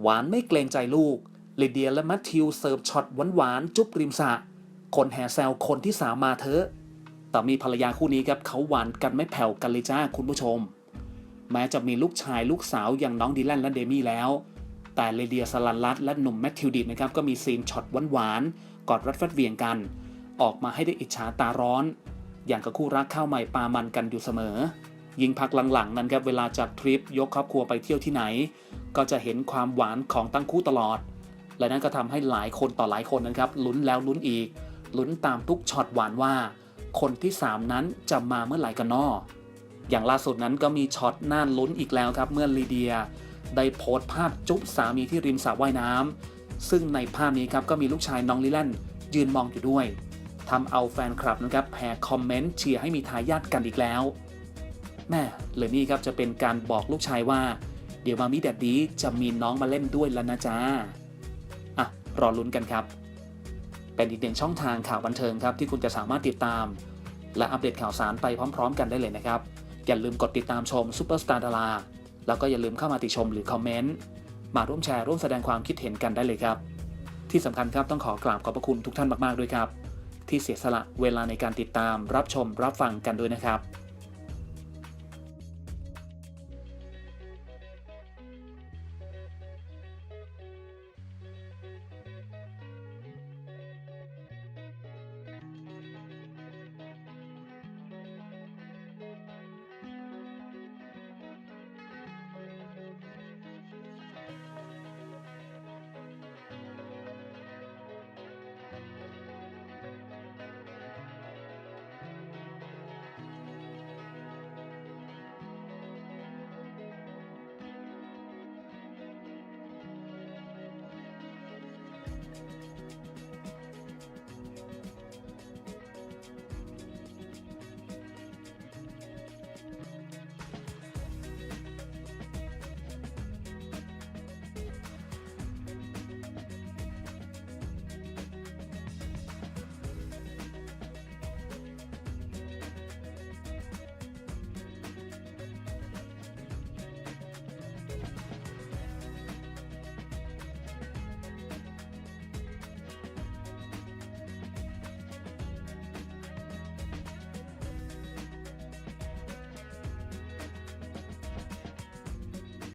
หวานไม่เกรงใจลูกลิเดียและแมทธิวเสิร์ฟช็อตหวานๆจุ๊บริมสะคนแห่แซวคนที่สามมาเถอะแต่มีภรรยาคู่นี้ครับเขาหวานกันไม่แผ่วกันเลยจ้าคุณผู้ชม แม้จะมีลูกชายลูกสาวอย่างน้องดีแลนและเดมี่แล้ว แต่เลเดียสลันลัตและหนุ่มแมทธิวดิดนะครับก็มีซีนช็อตหวานๆกอดรัดฟัดเวียงกัน ออกมาให้ได้อิจฉาตาร้อน อย่างกับคู่รักข้าวใหม่ปลามันกันอยู่เสมอ ยิ่งพักหลังๆ นั้นครับเวลาจากทริปยกครอบครัวไปเที่ยวที่ไหน ก็จะเห็นความหวานของตั้งคู่ตลอด และนั่นก็ทำให้หลายคนต่อหลายคนนะครับลุ้นแล้วลุ้นอีก ลุ้นตามทุกช็อตหวานว่า คนที่ 3 นั้นจะมาเมื่อไหร่กันนออย่างล่าสุดนั้นก็มีช็อตน่าลุ้นอีกแล้วครับเมื่อลีเดีย ได้โพสต์ภาพจุ๊บสามีที่ริมสระว่ายน้ำซึ่งในภาพนี้ครับก็มีลูกชายน้องลิแลนยืนมองอยู่ด้วยทำเอาแฟนคลับนะครับแห่คอมเมนต์เชียร์ให้มีทายาทกันอีกแล้ว แม่เหรือนี่ครับจะเป็นการบอกลูกชายว่า เดี๋ยวมามิแดดดีจะมีน้องมาเล่นด้วยแล้วนะจ๊ะอะรอลุ้นกันครับ เป็นอีกหนึ่งช่องทางข่าวบันเทิงครับที่คุณจะสามารถติดตาม และอัปเดตข่าวสารไปพร้อม ๆ กันได้เลยนะครับ อย่าลืมกดติดตามชมซูเปอร์สตาร์ดาราแล้วก็อย่าลืมเข้ามาติชมหรือคอมเมนต์มาร่วมแชร์ร่วมแสดงความคิดเห็นกันได้เลยครับ ที่สำคัญครับต้องขอกราบขอบพระคุณทุกท่านมากๆด้วยครับ ที่เสียสละเวลาในการติดตามรับชมรับฟังกันด้วยนะครับ「